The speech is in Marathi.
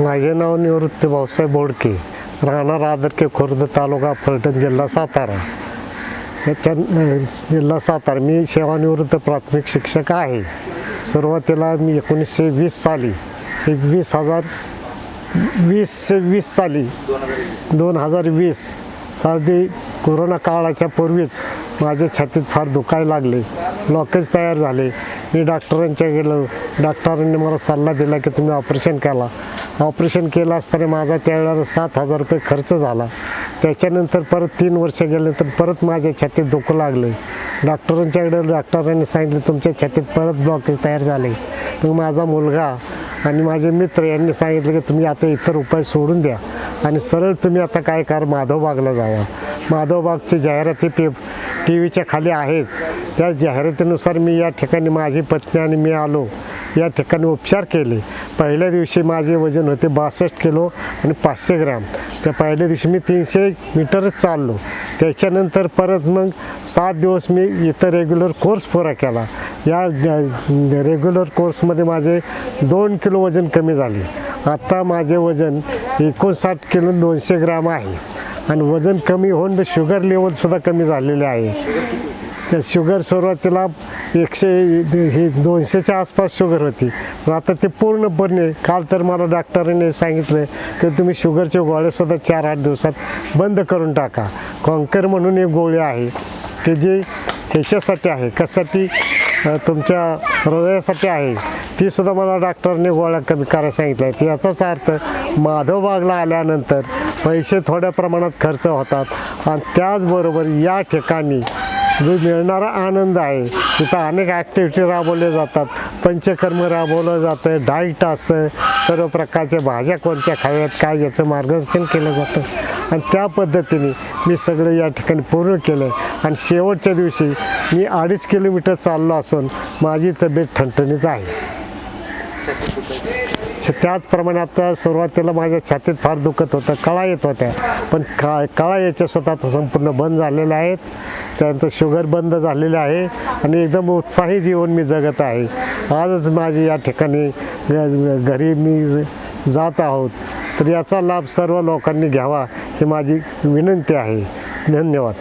माझे नाव निवृत्ती भाऊसाहेब बोडके. राहणार आदरके खुर्द तालुका फलटण जिल्हा सातारा. त्याच्या जिल्हा सातारा. मी सेवानिवृत्त प्राथमिक शिक्षक आहे. सुरुवातीला मी एकोणीसशे वीस साली एक वीस हजार वीसशे वीस साली दोन हजार वीस साधी कोरोना काळाच्या पूर्वीच माझ्या छातीत फार दुखायला लागले. ब्लॉकेज तयार झाले. मी डॉक्टरांच्या गेलो डॉक्टरांनी मला सल्ला दिला की तुम्ही ऑपरेशन केला ऑपरेशन केलं असताना माझा त्यावेळेला सात हजार रुपये खर्च झाला. त्याच्यानंतर परत तीन वर्ष गेल्यानंतर परत माझ्या छातीत धोकं लागले. डॉक्टरांच्याकडे डॉक्टरांनी सांगितलं तुमच्या छातीत परत ब्लॉकेज तयार झाले. मग माझा मुलगा आणि माझे मित्र यांनी सांगितलं की तुम्ही आता इतर उपाय सोडून द्या आणि सरळ तुम्ही आता काय करा माधवबागला जावा. माधवबागची जाहिराती पे टी व्हीच्या खाली आहेच. त्या जाहिरातीनुसार मी या ठिकाणी माझी पत्नी आणि मी आलो. या ठिकाणी उपचार केले. पहिल्या दिवशी माझे वजन होते बासष्ट किलो आणि पाचशे ग्राम. त्या पहिल्या दिवशी मी तीनशे मीटरच चाललो. त्याच्यानंतर परत मग सात दिवस मी इथं रेग्युलर कोर्स पुरा केला. या रेग्युलर कोर्समध्ये माझे दोन किलो वजन कमी झाले. आत्ता माझे वजन एकोणसाठ किलो दोनशे ग्राम आहे. आणि वजन कमी होऊन शुगर लेवलसुद्धा कमी झालेले आहे. त्या शुगर सुरुवातीला एकशे हे दोनशेच्या आसपास शुगर होती. पण आता ते पूर्णपणे काल तर मला डॉक्टरांनी सांगितलं की तुम्ही शुगरचे गोळ्यासुद्धा चार आठ दिवसात बंद करून टाका. कॉन्कर म्हणून एक गोळी आहे की जी ह्याच्यासाठी आहे कशासाठी? तुमच्या हृदयासाठी आहे. ती सुद्धा मला डॉक्टरने गोळ्या कमी करायला सांगितल्या आहेत याचाच अर्थ माधवबागला आल्यानंतर पैसे थोड्या प्रमाणात खर्च होतात. आणि त्याचबरोबर या ठिकाणी जो मिळणारा आनंद आहे तिथं अनेक ॲक्टिव्हिटी राबवल्या जातात. पंचकर्म राबवलं जातं डाईट असतं सर्व प्रकारच्या भाज्या कोणत्या खाव्यात काय याचं मार्गदर्शन केलं जातं. आणि त्या पद्धतीने मी सगळं या ठिकाणी पूर्ण केलं आणि शेवटच्या दिवशी मी अडीच किलोमीटर चाललो असून माझी तब्येत ठणठणीत आहे. त्याचप्रमाणे आता सुरुवातीला माझ्या छातीत फार दुखत होतं कळा येत होत्या. पण का कळा याच्या स्वतः आता संपूर्ण बंद झालेल्या आहेत. त्यानंतर शुगर बंद झालेले आहे आणि एकदम उत्साही जीवन मी जगत आहे. आजच माझी या ठिकाणी घरी मी जात आहोत. तर याचा लाभ सर्व लोकांनी घ्यावा ही माझी विनंती आहे. धन्यवाद.